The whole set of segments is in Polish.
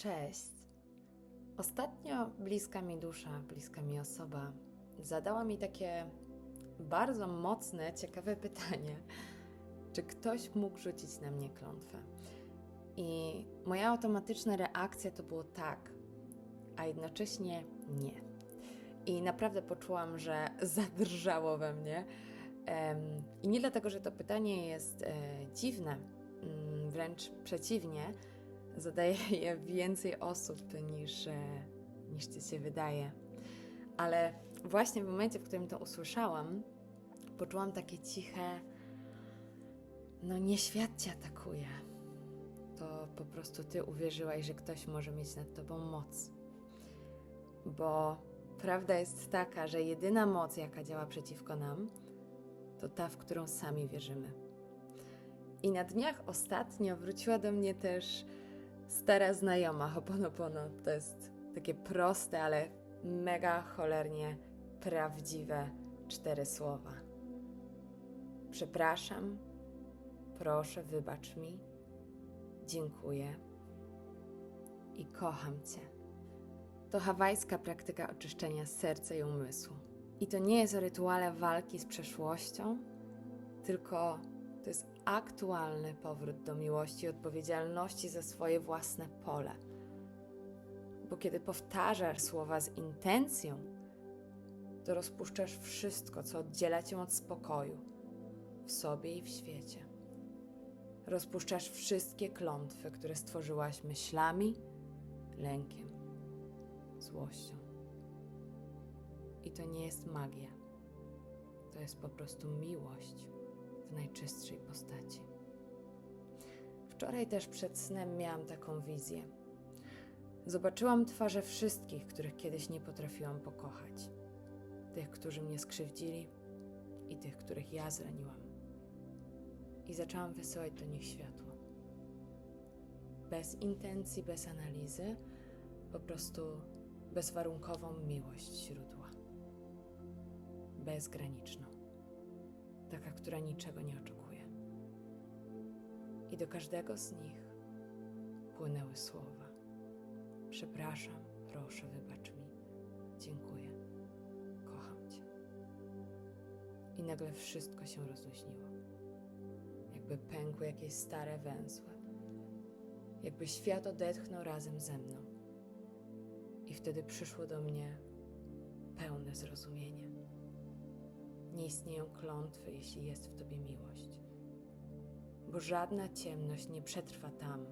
Cześć. Ostatnio bliska mi dusza, bliska mi osoba zadała mi takie bardzo mocne, ciekawe pytanie: czy ktoś mógł rzucić na mnie klątwę? I moja automatyczna reakcja to było tak, a jednocześnie nie. I naprawdę poczułam, że zadrżało we mnie. I nie dlatego, że to pytanie jest e, dziwne, mm, wręcz przeciwnie, zadaje je więcej osób niż, e, niż ci się wydaje. Ale właśnie w momencie, w którym to usłyszałam, poczułam takie ciche, no nie świat cię atakuje. To po prostu ty uwierzyłaś, że ktoś może mieć nad tobą moc. Bo prawda jest taka, że jedyna moc, jaka działa przeciwko nam, to ta, w którą sami wierzymy. I na dniach ostatnio wróciła do mnie też stara znajoma Hoponopono. To jest takie proste, ale mega cholernie prawdziwe cztery słowa. Przepraszam, proszę, wybacz mi, dziękuję i kocham Cię. To hawajska praktyka oczyszczenia serca i umysłu. I to nie jest o rytuale walki z przeszłością, tylko to jest aktualny powrót do miłości i odpowiedzialności za swoje własne pole. Bo kiedy powtarzasz słowa z intencją, to rozpuszczasz wszystko, co oddziela cię od spokoju w sobie i w świecie. Rozpuszczasz wszystkie klątwy, które stworzyłaś myślami, lękiem, złością. I to nie jest magia. To jest po prostu miłość w najczystszej postaci. Wczoraj też przed snem miałam taką wizję. Zobaczyłam twarze wszystkich, których kiedyś nie potrafiłam pokochać. Tych, którzy mnie skrzywdzili i tych, których ja zraniłam. I zaczęłam wysyłać do nich światło. Bez intencji, bez analizy, po prostu bezwarunkową miłość źródła. Bezgraniczną taka, która niczego nie oczekuje. I do każdego z nich płynęły słowa: Przepraszam, proszę, wybacz mi, dziękuję, kocham Cię. I nagle wszystko się rozluźniło. Jakby pękły jakieś stare węzły. Jakby świat odetchnął razem ze mną. I wtedy przyszło do mnie pełne zrozumienie. Nie istnieją klątwy, jeśli jest w tobie miłość, bo żadna ciemność nie przetrwa tam,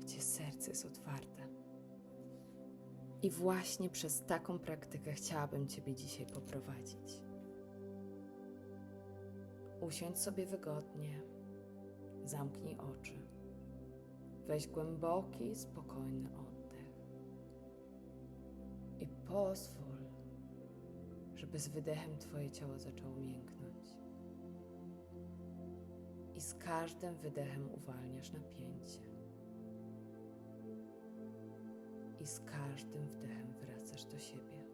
gdzie serce jest otwarte. I właśnie przez taką praktykę chciałabym Ciebie dzisiaj poprowadzić. Usiądź sobie wygodnie, zamknij oczy, weź głęboki, spokojny oddech i pozwól, żeby z wydechem Twoje ciało zaczęło mięknąć. I z każdym wydechem uwalniasz napięcie. I z każdym wdechem wracasz do siebie,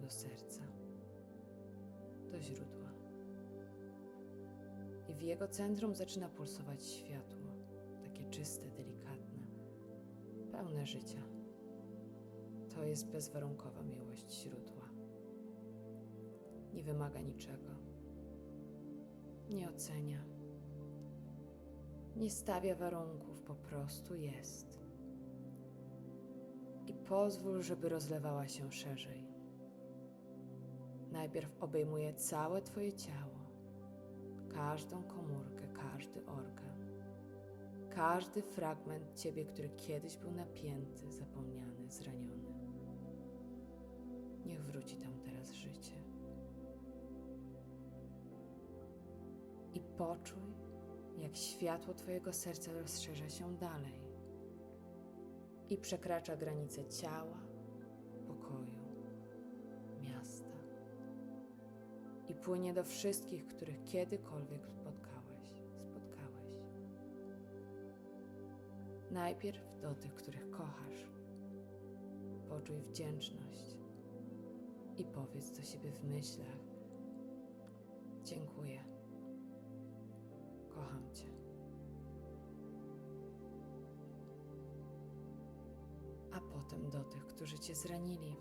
do serca, do źródła. I w jego centrum zaczyna pulsować światło, takie czyste, delikatne, pełne życia. To jest bezwarunkowa miłość źródła. Nie wymaga niczego. Nie ocenia. Nie stawia warunków, po prostu jest. I pozwól, żeby rozlewała się szerzej. Najpierw obejmuje całe Twoje ciało, każdą komórkę, każdy organ, każdy fragment Ciebie, który kiedyś był napięty, zapomniany, zraniony. Niech wróci tam teraz życie. Poczuj, jak światło Twojego serca rozszerza się dalej i przekracza granice ciała, pokoju, miasta i płynie do wszystkich, których kiedykolwiek spotkałeś, spotkałeś. Najpierw do tych, których kochasz. Poczuj wdzięczność i powiedz do siebie w myślach: Dziękuję. Kocham Cię. a potem do tych, którzy cię zranili,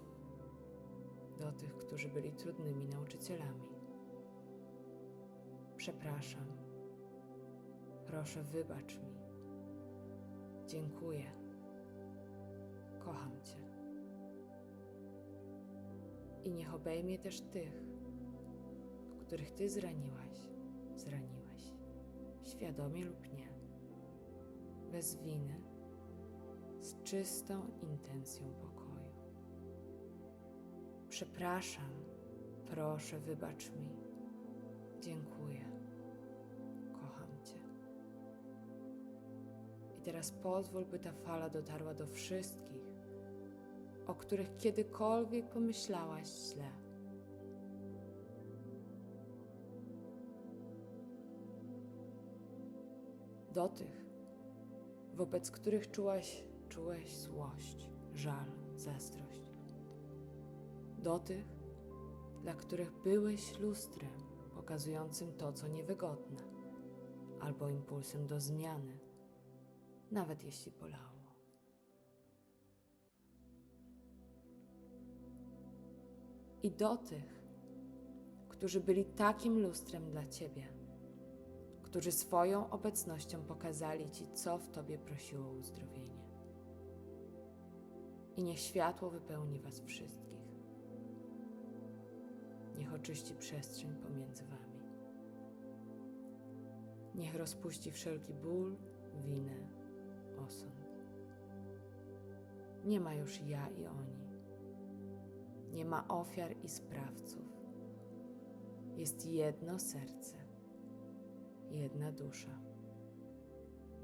do tych, którzy byli trudnymi nauczycielami. Przepraszam. Proszę, wybacz mi. Dziękuję. Kocham Cię. I niech obejmie też tych, których Ty zraniłaś, zraniłeś, świadomie lub nie, bez winy, z czystą intencją pokoju. Przepraszam, proszę, wybacz mi. Dziękuję. Kocham Cię. I teraz pozwól, by ta fala dotarła do wszystkich, o których kiedykolwiek pomyślałaś źle. Do tych, wobec których czułaś, czułeś złość, żal, zazdrość. Do tych, dla których byłeś lustrem pokazującym to, co niewygodne, albo impulsem do zmiany, nawet jeśli bolało. I do tych, którzy byli takim lustrem dla Ciebie, którzy swoją obecnością pokazali Ci, co w Tobie prosiło o uzdrowienie. I niech światło wypełni Was wszystkich. Niech oczyści przestrzeń pomiędzy Wami. Niech rozpuści wszelki ból, winę, osąd. Nie ma już ja i oni. Nie ma ofiar i sprawców. Jest jedno serce, jedna dusza,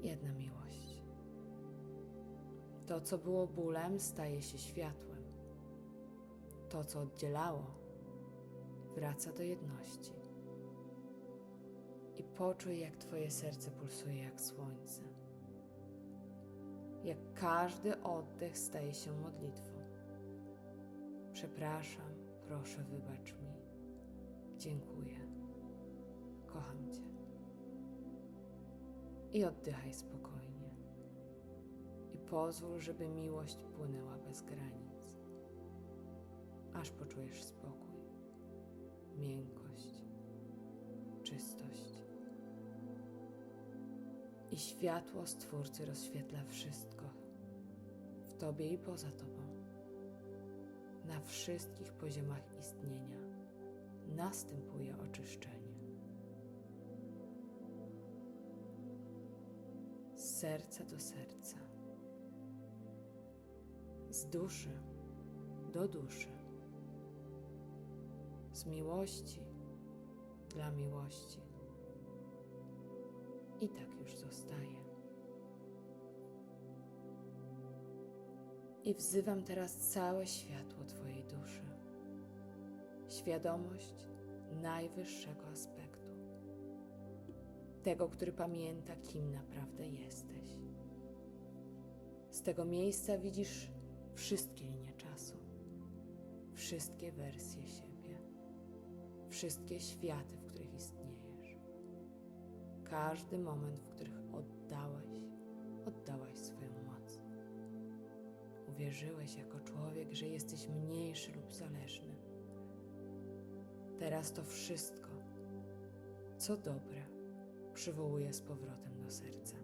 jedna miłość. To, co było bólem, staje się światłem. To, co oddzielało, wraca do jedności. I poczuj, jak Twoje serce pulsuje jak słońce. Jak każdy oddech staje się modlitwą. Przepraszam, proszę, wybacz mi. Dziękuję. Kocham Cię. I oddychaj spokojnie. I pozwól, żeby miłość płynęła bez granic, aż poczujesz spokój, miękkość, czystość. I światło Stwórcy rozświetla wszystko w Tobie i poza Tobą, na wszystkich poziomach istnienia następuje oczyszczenie. Serca do serca, z duszy do duszy, z miłości dla miłości. I tak już zostaje. I wzywam teraz całe światło Twojej duszy, świadomość najwyższego aspektu, tego, który pamięta, kim naprawdę jesteś. Z tego miejsca widzisz wszystkie linie czasu, wszystkie wersje siebie, wszystkie światy, w których istniejesz, każdy moment, w których oddałeś, oddałaś swoją moc. Uwierzyłeś jako człowiek, że jesteś mniejszy lub zależny. Teraz to wszystko, co dobre, przywołuje z powrotem do serca.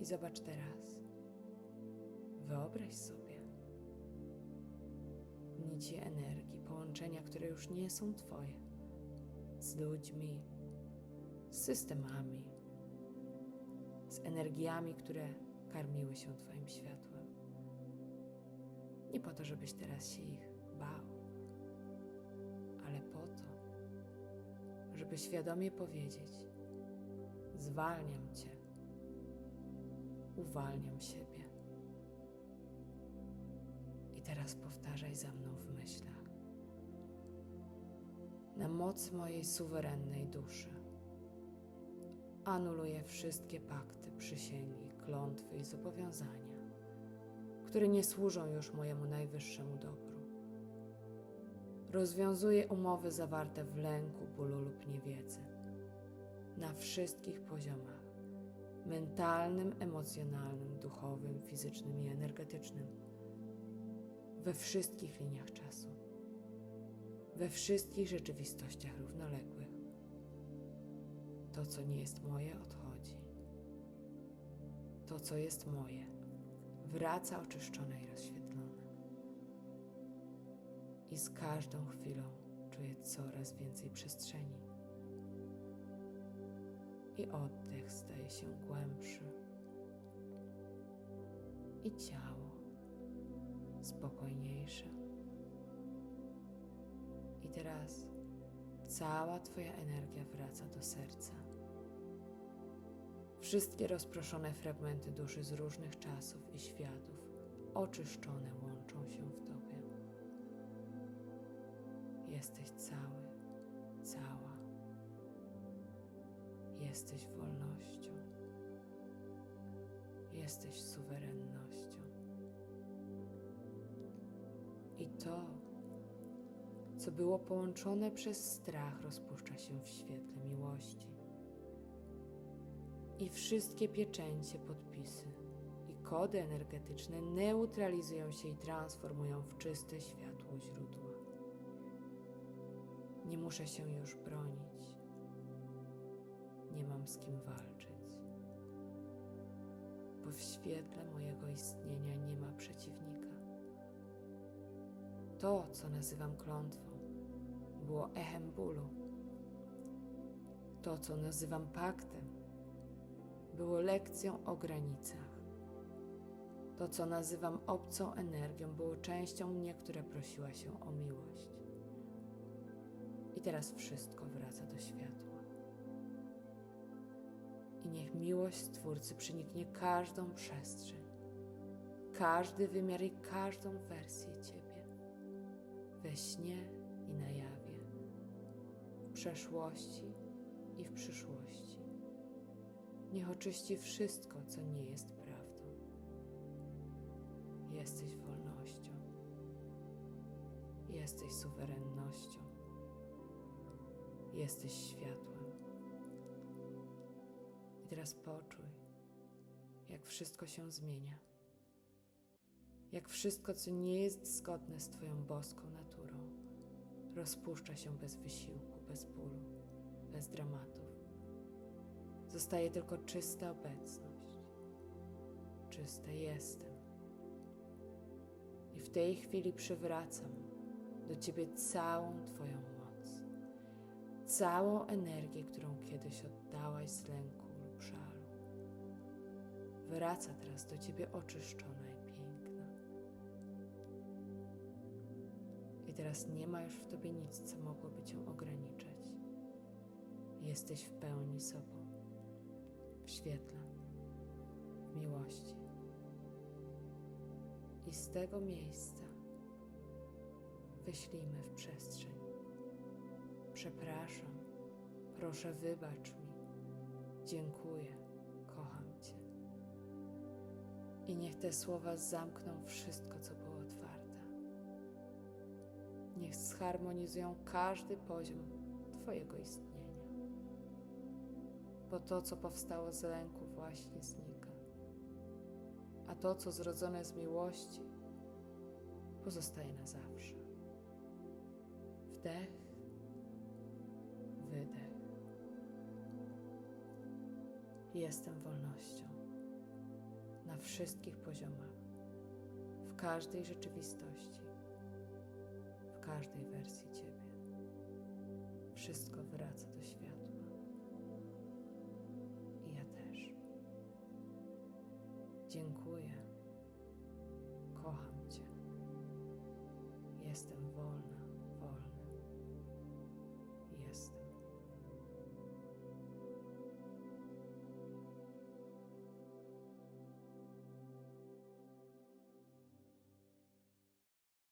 I zobacz teraz. Wyobraź sobie nici energii, połączenia, które już nie są Twoje, z ludźmi, z systemami, z energiami, które karmiły się Twoim światłem. Nie po to, żebyś teraz się ich bał, żeby świadomie powiedzieć: Zwalniam Cię, uwalniam siebie. I teraz powtarzaj za mną w myślach. Na mocy mojej suwerennej duszy anuluję wszystkie pakty, przysięgi, klątwy i zobowiązania, które nie służą już mojemu najwyższemu dobru. Rozwiązuję umowy zawarte w lęku, bólu lub niewiedzy na wszystkich poziomach mentalnym, emocjonalnym, duchowym, fizycznym i energetycznym. We wszystkich liniach czasu, we wszystkich rzeczywistościach równoległych. To, co nie jest moje, odchodzi. To, co jest moje, wraca oczyszczone i rozświetlone. I z każdą chwilą czuję coraz więcej przestrzeni. I oddech staje się głębszy. I ciało spokojniejsze. I teraz cała Twoja energia wraca do serca. Wszystkie rozproszone fragmenty duszy z różnych czasów i światów, oczyszczone, łączą się w Tobie. Jesteś cały, cała. Jesteś wolnością. Jesteś suwerennością. I to, co było połączone przez strach, rozpuszcza się w świetle miłości. I wszystkie pieczęcie, podpisy i kody energetyczne neutralizują się i transformują w czyste światło źródła. Nie muszę się już bronić. Nie mam z kim walczyć. Bo w świetle mojego istnienia nie ma przeciwnika. To, co nazywam klątwą, było echem bólu. To, co nazywam paktem, było lekcją o granicach. To, co nazywam obcą energią, było częścią mnie, która prosiła się o miłość. I teraz wszystko wraca do światła. I niech miłość Stwórcy przeniknie każdą przestrzeń, każdy wymiar i każdą wersję Ciebie, we śnie i na jawie, w przeszłości i w przyszłości. Niech oczyści wszystko, co nie jest prawdą. Jesteś wolnością. Jesteś suwerennością. Jesteś światłem. I teraz poczuj, jak wszystko się zmienia. Jak wszystko, co nie jest zgodne z Twoją boską naturą, rozpuszcza się bez wysiłku, bez bólu, bez dramatów. Zostaje tylko czysta obecność. Czyste jestem. I w tej chwili przywracam do Ciebie całą Twoją moc, całą energię, którą kiedyś oddałaś z lęku lub żalu. Wraca teraz do Ciebie oczyszczona i piękna. I teraz nie ma już w Tobie nic, co mogłoby Cię ograniczać. Jesteś w pełni sobą, w świetle, w miłości. I z tego miejsca wyślijmy w przestrzeń. Przepraszam, proszę wybacz mi, dziękuję, kocham Cię. I niech te słowa zamkną wszystko, co było otwarte. Niech zharmonizują każdy poziom Twojego istnienia. Bo to, co powstało z lęku, właśnie znika. A to, co zrodzone z miłości, pozostaje na zawsze. Wdech, Jestem wolnością na wszystkich poziomach, w każdej rzeczywistości, w każdej wersji Ciebie. Wszystko wraca do światła. I ja też. Dziękuję. Kocham Cię. Jestem wolna.